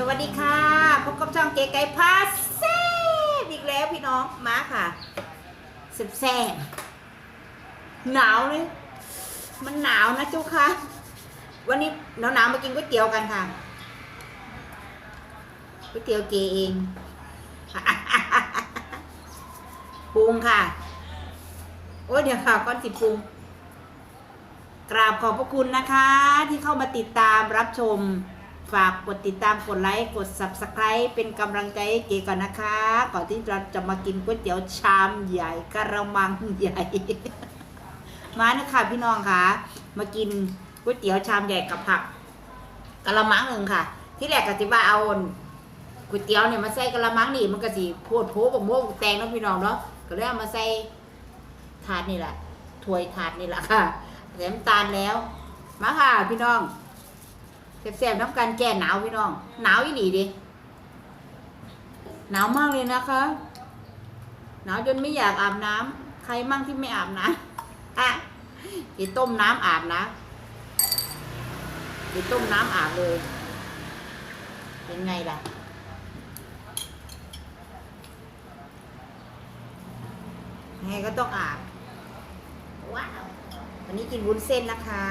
สวัสดีค่ะ พบกับช่องเก๋ไก่พาเซ่อีกแล้วพี่น้องมาค่ะแซ่บแซ่บหนาวเลยมันหนาวนะเจ้าค่ะ วันนี้หนาวหนาวๆมากินก๋วยเตี๋ยวกันค่ะก๋วยเตี๋ยวเกเองปรุงค่ะ โอ้ยเดี๋ยวค่ะก้อนสิปรุงกราบขอบพระคุณนะคะ ที่เข้ามาติดตามรับชม ฝากกดติดตามกดไลค์กด subscribe เป็นกำลังใจให้เก๋ก่อนนะคะ ก่อนที่เราจะมากินก๋วยเตี๋ยวชามใหญ่กระมังใหญ่ มานะคะพี่น้องค่ะ มากินก๋วยเตี๋ยวชามใหญ่กับผักกระมังหนึ่งค่ะ ที่แรกก็สิว่าเอาก๋วยเตี๋ยวเนี่ยมาใส่กระมังนี่มันก็สิโพดโพกับโม่แตงเนาะพี่น้องเนาะก็เลยเอามาใส่ถาดนี่แหละถ้วยถาดนี่แหละค่ะแถมตาลแล้ว มาค่ะพี่น้อง แซ่บๆน้ำกันแก้หนาวพี่น้อง หนาวอีหลีดิ หนาวมากเลยนะคะ หนาวจนไม่อยากอาบน้ำใครมั่งที่ไม่อาบน้ำอะไปต้มน้ำอาบนะไปต้มน้ำอาบเลย เป็นไงล่ะไงก็ต้องอาบ ว้าว วันนี้กินวุ้นเส้นนะคะ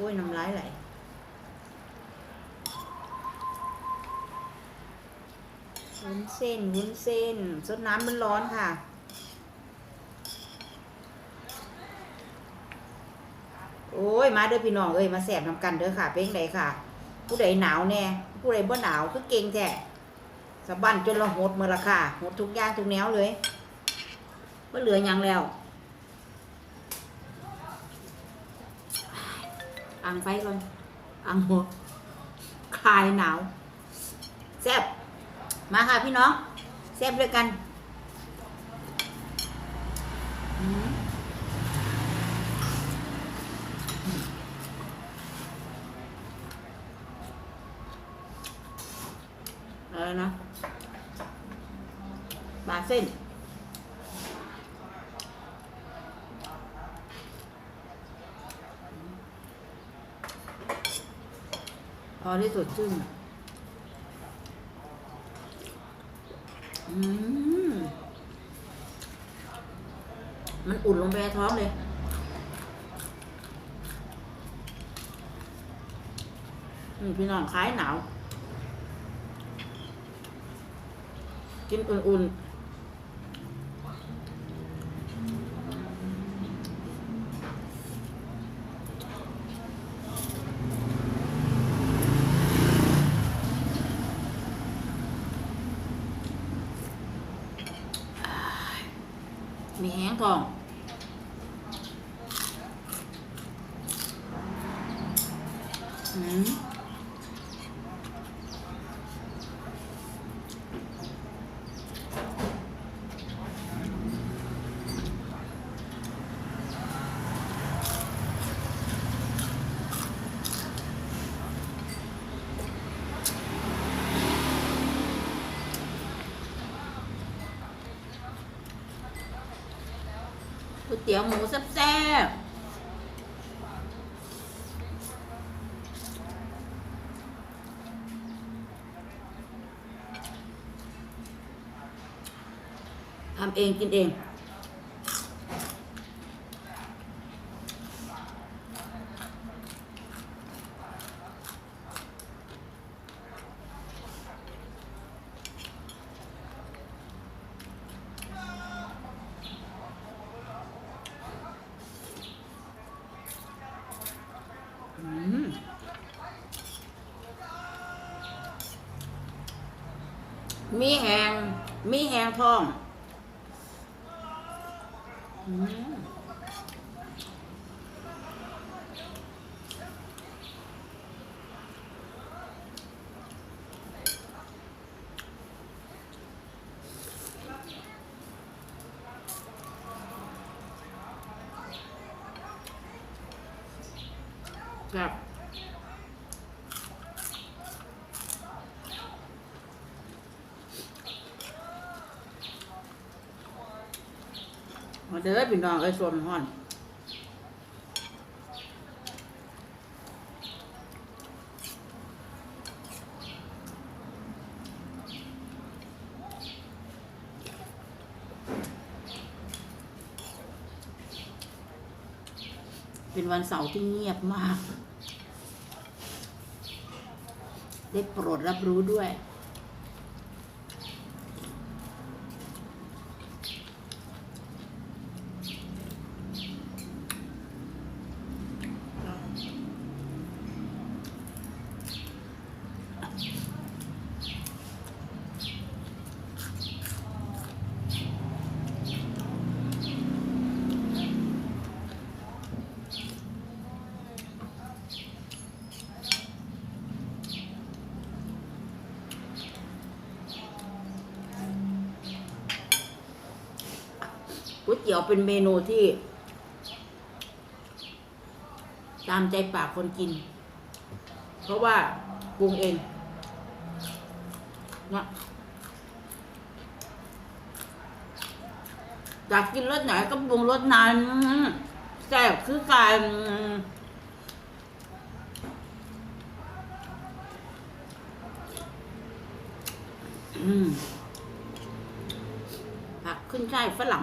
อ้ยน้ำลายไหลวุ้นเส้นวุ้นเส้นซดน้ำมันร้อนค่ะโอ้ยมาเด้อพี่น้องเอ้ยมาแสบน้ำกันเด้อค่ะ เป็นไงค่ะ ผู้ใดหนาวแน่ผู้ใดบ่หนาวคือเก่งแท้สะบั้นจนเราหดเมือละค่ะหดทุกอย่างทุกแนวเลยบ่เหลือหยังแล้ว อังไฟก่อนอังหัวคลายหนาวแซ่บมาค่ะพี่น้องแซ่บด้วยกันอืมอะไรนะปลาเส้น พอที่สดชื่นอืมมันอุ่นลงไปท้องเลยนี่พี่น้องคล้ายหนาว กินอุ่นๆ ทองอืม เตี๋ยวหมูแซ่บๆทำเองกินเอง อืม มีแหงมีแหงทองอืมครับ เด้อพี่น้องเอ้ยสวมห่อนเป็นวันเสาร์ที่เงียบมาก ได้โปรดรับรู้ด้วย ก๋วยเตี๋ยวเป็นเมนูที่ ตามใจปากคนกิน เพราะว่าปรุงเองนะอยากกินรสไหนก็ปรุงรสนั้นแซ่บคือการผักขึ้นช่ายฝรั่ง